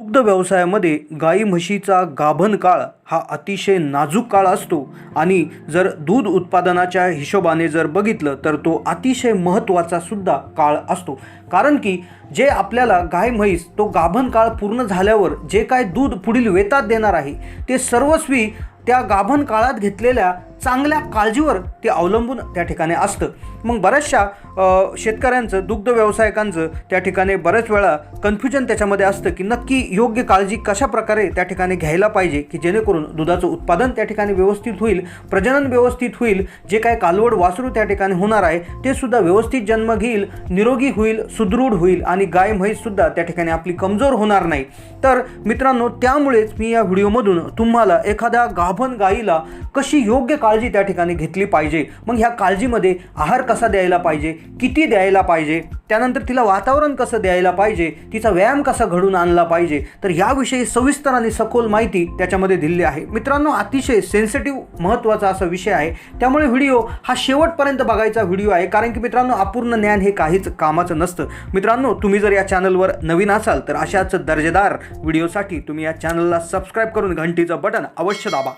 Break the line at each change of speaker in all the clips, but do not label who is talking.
दुग्ध व्यवसायामध्ये गाई म्हशीचा गाभण काळ हा अतिशय नाजूक काळ असतो. आणि जर दूध उत्पादनाच्या हिशोबाने जर बघितलं तर तो अतिशय महत्त्वाचा सुद्धा काळ असतो. कारण की जे आपल्याला गाय म्हैस तो गाभण काळ पूर्ण झाल्यावर जे काय दूध पुढील वेतात देणार आहे ते सर्वस्वी त्या गाभण काळात घेतलेल्या चांगल्या काळजीवर ते अवलंबून त्या ठिकाणी असतं. मग बऱ्याचशा शेतकऱ्यांचं दुग्ध व्यावसायिकांचं त्या ठिकाणी बऱ्याच वेळा कन्फ्युजन त्याच्यामध्ये असतं की नक्की योग्य काळजी कशा प्रकारे त्या ठिकाणी घ्यायला पाहिजे की जेणेकरून दुधाचं उत्पादन त्या ठिकाणी व्यवस्थित होईल प्रजनन व्यवस्थित होईल जे काय कालवड वासरू त्या ठिकाणी होणार आहे ते सुद्धा व्यवस्थित जन्म घेईल निरोगी होईल सुदृढ होईल आणि गाय म्हैससुद्धा त्या ठिकाणी आपली कमजोर होणार नाही. तर मित्रांनो त्यामुळेच मी या व्हिडिओमधून तुम्हाला एखाद्या गाभण गाईला कशी योग्य काळजी त्या ठिकाणी घेतली पाहिजे. मग ह्या काळजीमध्ये आहार कसा द्यायला पाहिजे? किती द्यायला पाहिजे? त्यानंतर तिला वातावरण कसं द्यायला पाहिजे? तिचा व्यायाम कसा घडून आणला पाहिजे? तर याविषयी सविस्तर आणि सखोल माहिती त्याच्यामध्ये दिली आहे. मित्रांनो अतिशय सेन्सिटिव्ह महत्त्वाचा असा विषय आहे. त्यामुळे व्हिडिओ हा शेवटपर्यंत बघायचा व्हिडिओ आहे. कारण की मित्रांनो अपूर्ण ज्ञान हे काहीच कामाचं नसतं. मित्रांनो तुम्ही जर या चॅनलवर नवीन असाल तर अशाच दर्जेदार व्हिडिओसाठी तुम्ही या चॅनलला सबस्क्राईब करून घंटीचं बटन अवश्य दाबा.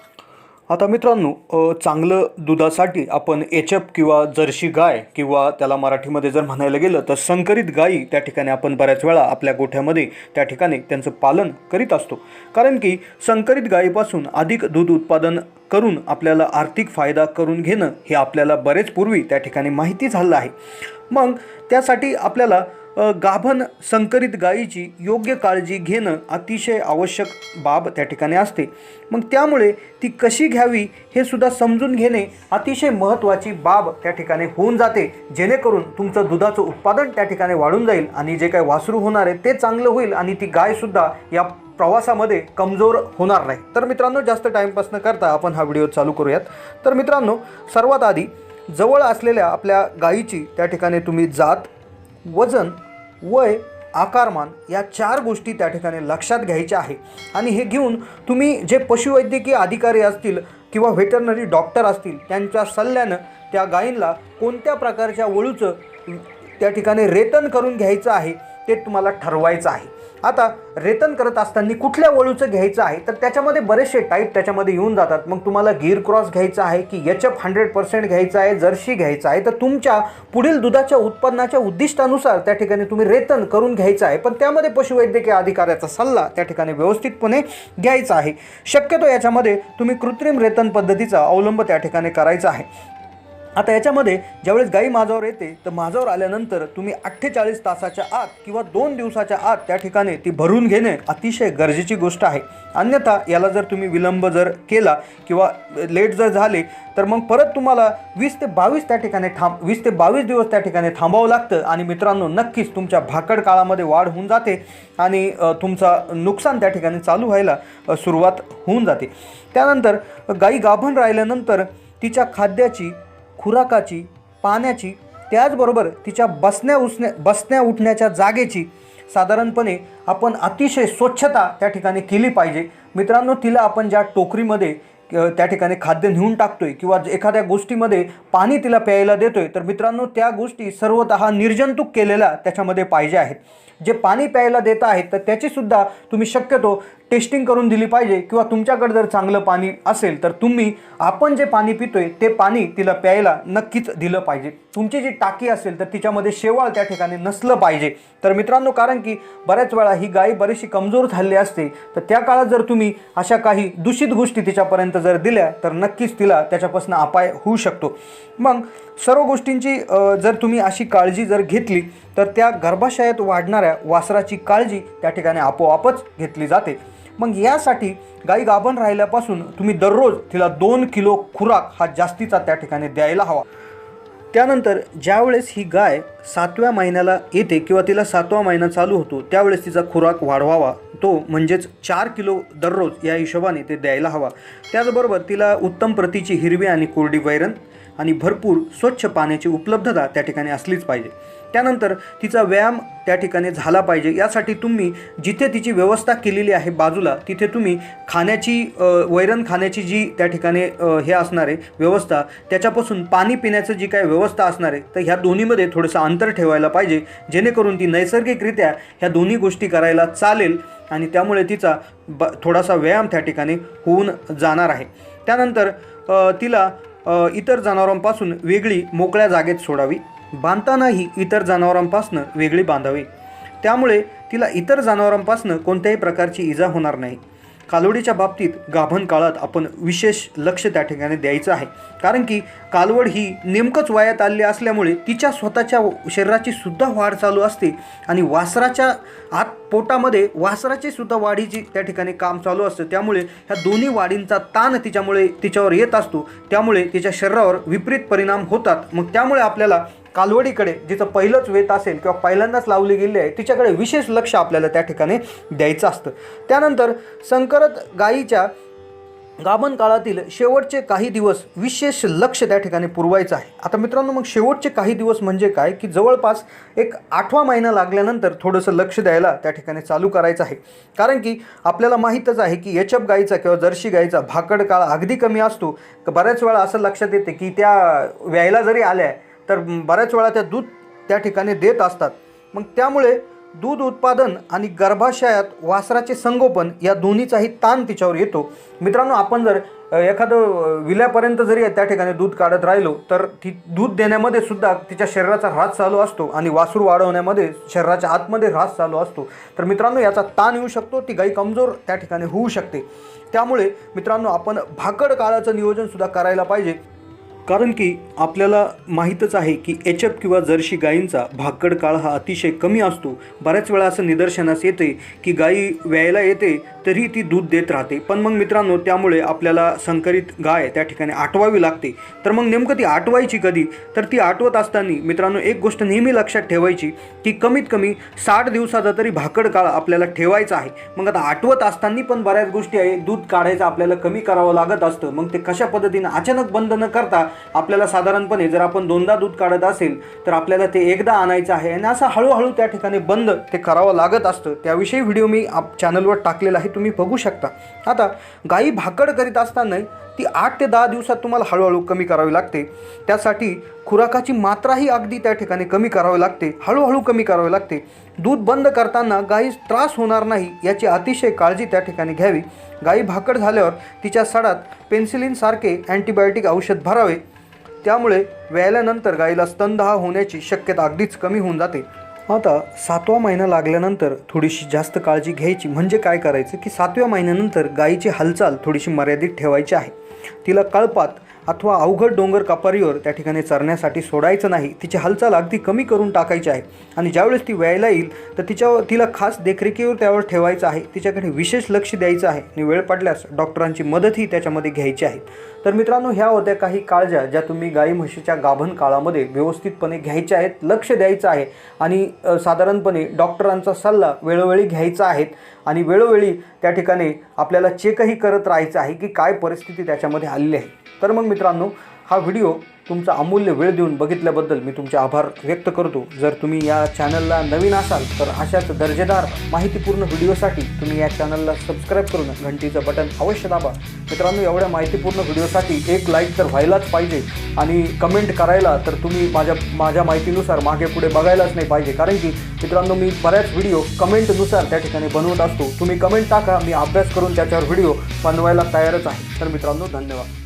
आता मित्रांनो चांगलं दुधासाठी आपण एचप किंवा जर्सी गाय किंवा त्याला मराठीमध्ये जर म्हणायला गेलं तर संकरित गायी त्या ठिकाणी आपण बऱ्याच वेळा आपल्या गोठ्यामध्ये त्या ठिकाणी त्यांचं पालन करीत असतो. कारण की संकरित गायीपासून अधिक दूध उत्पादन करून आपल्याला आर्थिक फायदा करून घेणं हे आपल्याला बरेच पूर्वी त्या ठिकाणी माहिती झालं आहे. मग त्यासाठी आपल्याला गाभण संकरित गायीची योग्य काळजी घेणं अतिशय आवश्यक बाब त्या ठिकाणी असते. मग त्यामुळे ती कशी घ्यावी हे सुद्धा समजून घेणे अतिशय महत्त्वाची बाब त्या ठिकाणी होऊन जाते. जेणेकरून तुमचं दुधाचं उत्पादन त्या ठिकाणी वाढून जाईल आणि जे काही वासरू होणार आहे ते चांगलं होईल आणि ती गायसुद्धा या प्रवासामध्ये कमजोर होणार नाही. तर मित्रांनो जास्त टाईमपास न करता आपण हा व्हिडिओ चालू करूयात. तर मित्रांनो सर्वात आधी जवळ असलेल्या आपल्या गायीची त्या ठिकाणी तुम्ही जात वजन वय आकारमान या चार गोष्टी त्या ठिकाणी लक्षात घ्यायच्या आहे. आणि हे घेऊन तुम्ही जे पशुवैद्यकीय अधिकारी असतील किंवा व्हेटरनरी डॉक्टर असतील त्यांच्या सल्ल्यानं त्या गायींना कोणत्या प्रकारच्या वळूचं त्या ठिकाणी रेतन करून घ्यायचं आहे ते तुम्हाला ठरवायचं आहे. आता रेतन करत असताना कुठल्या वळूचं घ्यायचं आहे? तर त्याच्यामध्ये बरेचसे टाईप त्याच्यामध्ये येऊन जातात. मग तुम्हाला गिर क्रॉस घ्यायचा आहे की एच एफ हंड्रेड पर्सेंट घ्यायचा आहे जर्शी घ्यायचा आहे? तर तुमच्या पुढील दुधाच्या उत्पन्नाच्या उद्दिष्टानुसार त्या ठिकाणी तुम्ही रेतन करून घ्यायचं आहे. पण त्यामध्ये पशुवैद्यकीय अधिकाऱ्याचा सल्ला त्या ठिकाणी व्यवस्थितपणे घ्यायचा आहे. शक्यतो याच्यामध्ये तुम्ही कृत्रिम रेतन पद्धतीचा अवलंब त्या ठिकाणी करायचा आहे. आता याच्यामध्ये ज्यावेळेस गाई माझावर येते तर माझावर आल्यानंतर तुम्ही अठ्ठेचाळीस तासाच्या आत किंवा दोन दिवसाच्या आत त्या ठिकाणी ती भरून घेणे अतिशय गरजेची गोष्ट आहे. अन्यथा याला जर तुम्ही विलंब जर केला किंवा लेट जर झाले तर मग परत तुम्हाला वीस ते बावीस त्या ठिकाणी थांब वीस ते बावीस दिवस त्या ठिकाणी थांबावं लागतं आणि मित्रांनो नक्कीच तुमच्या भाकड काळामध्ये वाढ होऊन जाते आणि तुमचा नुकसान त्या ठिकाणी चालू व्हायला सुरुवात होऊन जाते. त्यानंतर गाई गाभण राहिल्यानंतर तिच्या खाद्याची खुराकाची पाण्याची त्याचबरोबर तिच्या बसण्या उसण्या बसण्या उठण्याच्या जागेची साधारणपणे आपण अतिशय स्वच्छता त्या ठिकाणी केली पाहिजे. मित्रांनो तिला आपण ज्या टोकरीमध्ये त्या ठिकाणी खाद्य नेऊन टाकतोय किंवा एखाद्या गोष्टीमध्ये पाणी तिला प्यायला देतोय तर मित्रांनो त्या गोष्टी सर्वत निर्जंतुक केलेल्या त्याच्यामध्ये पाहिजे आहेत. जे पाणी प्यायला देत आहेत तर त्याचीसुद्धा तुम्ही शक्यतो टेस्टिंग करून दिली पाहिजे किंवा तुमच्याकडे जर चांगलं पाणी असेल तर तुम्ही आपण जे पाणी पितोय ते पाणी तिला प्यायला नक्कीच दिलं पाहिजे. तुमची जी टाकी असेल तर तिच्यामध्ये शेवाळ त्या ठिकाणी नसलं पाहिजे. तर मित्रांनो कारण की बऱ्याच वेळा ही गाय बरीचशी कमजोर झालेली असते तर त्या काळात जर तुम्ही अशा काही दूषित गोष्टी तिच्यापर्यंत जर दिल्या तर नक्कीच तिला त्याच्यापासून अपाय होऊ शकतो. मग सर्व गोष्टींची जर तुम्ही अशी काळजी जर घेतली तर त्या गर्भाशयात वाढणाऱ्या वासराची काळजी त्या ठिकाणी आपोआपच घेतली जाते. मग यासाठी गाई गाभण राहिल्यापासून तुम्ही दररोज तिला दोन किलो खुराक हा जास्तीचा त्या ठिकाणी द्यायला हवा. त्यानंतर ज्यावेळेस ही गाय सातव्या महिन्याला येते किंवा तिला सातवा महिना चालू होतो त्यावेळेस तिचा खुराक वाढवावा. तो म्हणजेच चार किलो दररोज या हिशोबाने ते द्यायला हवा. त्याचबरोबर तिला उत्तम प्रतीची हिरवी आणि कोरडी वैरण आणि भरपूर स्वच्छ पाण्याची उपलब्धता त्या ठिकाणी असलीच पाहिजे. त्यानंतर तिचा व्यायाम त्या ठिकाणी झाला पाहिजे. यासाठी तुम्ही जिथे तिची व्यवस्था केलेली आहे बाजूला तिथे तुम्ही खाण्याची वैरण खाण्याची जी त्या ठिकाणी हे असणार आहे व्यवस्था त्याच्यापासून पाणी पिण्याचं जी काय व्यवस्था असणार आहे तर ह्या दोन्हीमध्ये थोडंसं अंतर ठेवायला पाहिजे जेणेकरून ती नैसर्गिकरित्या ह्या दोन्ही गोष्टी करायला चालेल आणि त्यामुळे तिचा ब थोडासा व्यायाम त्या ठिकाणी होऊन जाणार आहे. त्यानंतर तिला इतर जनावरांपासून वेगळी मोकळ्या जागेत सोडावी. बांधतानाही इतर जनावरांपासून वेगळी बांधावी. त्यामुळे तिला इतर जनावरांपासून कोणत्याही प्रकारची इजा होणार नाही. कालवडीच्या बाबतीत गाभण काळात आपण विशेष लक्ष त्या ठिकाणी द्यायचं आहे. कारण की कालवड ही नेमकंच वयात आली असल्यामुळे तिच्या स्वतःच्या शरीराची सुद्धा वाढ चालू असते आणि वासराच्या आत पोटामध्ये वासराची सुद्धा वाढीची त्या ठिकाणी काम चालू असतं. त्यामुळे ह्या दोन्ही वाढींचा ताण तिच्यामुळे तिच्यावर येत असतो. त्यामुळे तिच्या शरीरावर विपरीत परिणाम होतात. मग त्यामुळे आपल्याला कालवडीकडे जिचं पहिलंच वेत असेल किंवा पहिल्यांदाच लावली गेली आहे तिच्याकडे विशेष लक्ष आपल्याला त्या ठिकाणी द्यायचं असतं. त्यानंतर संकरत गायीच्या गाभण काळातील शेवटचे काही दिवस विशेष लक्ष त्या ठिकाणी पुरवायचं आहे. आता मित्रांनो मग शेवटचे काही दिवस म्हणजे काय? की जवळपास एक आठवा महिना लागल्यानंतर थोडंसं लक्ष द्यायला त्या ठिकाणी चालू करायचं आहे. कारण की आपल्याला माहीतच आहे की एचअप गाईचा किंवा जर्सी गाईचा भाकड काळ अगदी कमी असतो. बऱ्याच वेळा असं लक्षात येते की त्या व्यायला जरी आल्या तर बऱ्याच वेळा त्या दूध त्या ठिकाणी देत असतात. मग त्यामुळे दूध उत्पादन आणि गर्भाशयात वासराचे संगोपन या दोन्हीचाही ताण तिच्यावर येतो. मित्रांनो आपण जर एखादं विल्यापर्यंत जरी त्या ठिकाणी दूध काढत राहिलो तर ती दूध देण्यामध्ये सुद्धा तिच्या शरीराचा ऱ्हास चालू असतो आणि वासरू वाढवण्यामध्ये शरीराच्या आतमध्ये ऱ्हास चालू असतो. तर मित्रांनो याचा ताण येऊ शकतो ती गाई कमजोर त्या ठिकाणी होऊ शकते. त्यामुळे मित्रांनो आपण भाकड काळाचं नियोजन सुद्धा करायला पाहिजे. कारण की आपल्याला माहीतच आहे की एचएफ किंवा जर्शी गायींचा भाकड काळ हा अतिशय कमी असतो. बऱ्याच वेळा असं निदर्शनास येते की गायी व्यायला येते तरी ती दूध देत राहते. पण मग मित्रांनो त्यामुळे आपल्याला संकरित गाय त्या ठिकाणी आटवावी लागते. तर मग नेमकं ती आटवायची कधी? तर ती आटवत असताना मित्रांनो एक गोष्ट नेहमी लक्षात ठेवायची की कमीत कमी साठ दिवसाचा तरी भाकड काळ आपल्याला ठेवायचा आहे. मग आता आटवत असताना पण बऱ्याच गोष्टी आहे. दूध काढायचं आपल्याला कमी करावं लागत असतं. मग ते कशा पद्धतीनं अचानक बंद न करता आपल्याला साधारणपणे जर आपण दोनदा दूध काढत असेल तर आपल्याला ते एकदा आणायचं आहे. आणि असं हळूहळू त्या ठिकाणी बंद ते करावं लागत असतं. त्याविषयी व्हिडिओ मी आप चॅनलवर टाकलेला आहे तुम्ही बघू शकता. आता गायी भाकड करीत असताना ती आठ ते दहा दिवसात तुम्हाला हळूहळू कमी करावी लागते. त्यासाठी खुराकाची मात्राही अगदी त्या ठिकाणी कमी करावी लागते. हळूहळू कमी करावी लागते. दूध बंद करताना गायीस त्रास होणार नाही याची अतिशय काळजी त्या ठिकाणी घ्यावी. गायी भाकड झाल्यावर तिच्या सडात पेन्सिलिनसारखे अँटीबायोटिक औषध भरावे. त्यामुळे व्यायल्यानंतर गायीला स्तनदहा होण्याची शक्यता अगदीच कमी होऊन जाते. आता सातवा महिना लागल्यानंतर थोडीशी जास्त काळजी घ्यायची म्हणजे काय करायचं की सातव्या महिन्यानंतर गायीची हालचाल थोडीशी मर्यादित ठेवायची आहे. तिला कळपात अथवा अवघड डोंगर कपारीवर त्या ठिकाणी चरण्यासाठी सोडायचं नाही तिची हालचाल अगदी कमी करून टाकायची आहे. आणि ज्यावेळेस ती व्यायला येईल तर तिच्यावर तिला खास देखरेखीवर त्यावर ठेवायचं आहे तिच्याकडे विशेष लक्ष द्यायचं आहे. आणि वेळ पडल्यास डॉक्टरांची मदतही त्याच्यामध्ये घ्यायची आहे. तर मित्रांनो ह्या होत्या काही काळज्या ज्या तुम्ही गाई म्हशीच्या गाभण काळामध्ये व्यवस्थितपणे घ्यायच्या आहेत लक्ष द्यायचं आहे. आणि साधारणपणे डॉक्टरांचा सल्ला वेळोवेळी घ्यायचा आहे. आणि वेळोवेळी त्या ठिकाणी आपल्याला चेकही करत राहायचं आहे की काय परिस्थिती त्याच्यामध्ये आलेली आहे. तर मग मित्रांनो हा व्हिडिओ तुमचा अमूल्य वेळ देऊन बघितल्याबद्दल मी तुमचे आभार व्यक्त करतो. जर तुम्ही या चॅनलला नवीन असाल तर अशाच दर्जेदार माहितीपूर्ण व्हिडिओसाठी तुम्ही या चॅनलला सबस्क्राईब करून घंटीचं बटन अवश्य दाबा. मित्रांनो एवढ्या माहितीपूर्ण व्हिडिओसाठी एक लाईक तर व्हायलाच पाहिजे आणि कमेंट करायला तर तुम्ही माझ्या माझ्या माहितीनुसार मागे पुढे बघायलाच नाही पाहिजे. कारण की मित्रांनो मी बऱ्याच व्हिडिओ कमेंटनुसार त्या ठिकाणी बनवत असतो. तुम्ही कमेंट टाका मी अभ्यास करून त्याच्यावर व्हिडिओ बनवायला तयारच आहे. तर मित्रांनो धन्यवाद.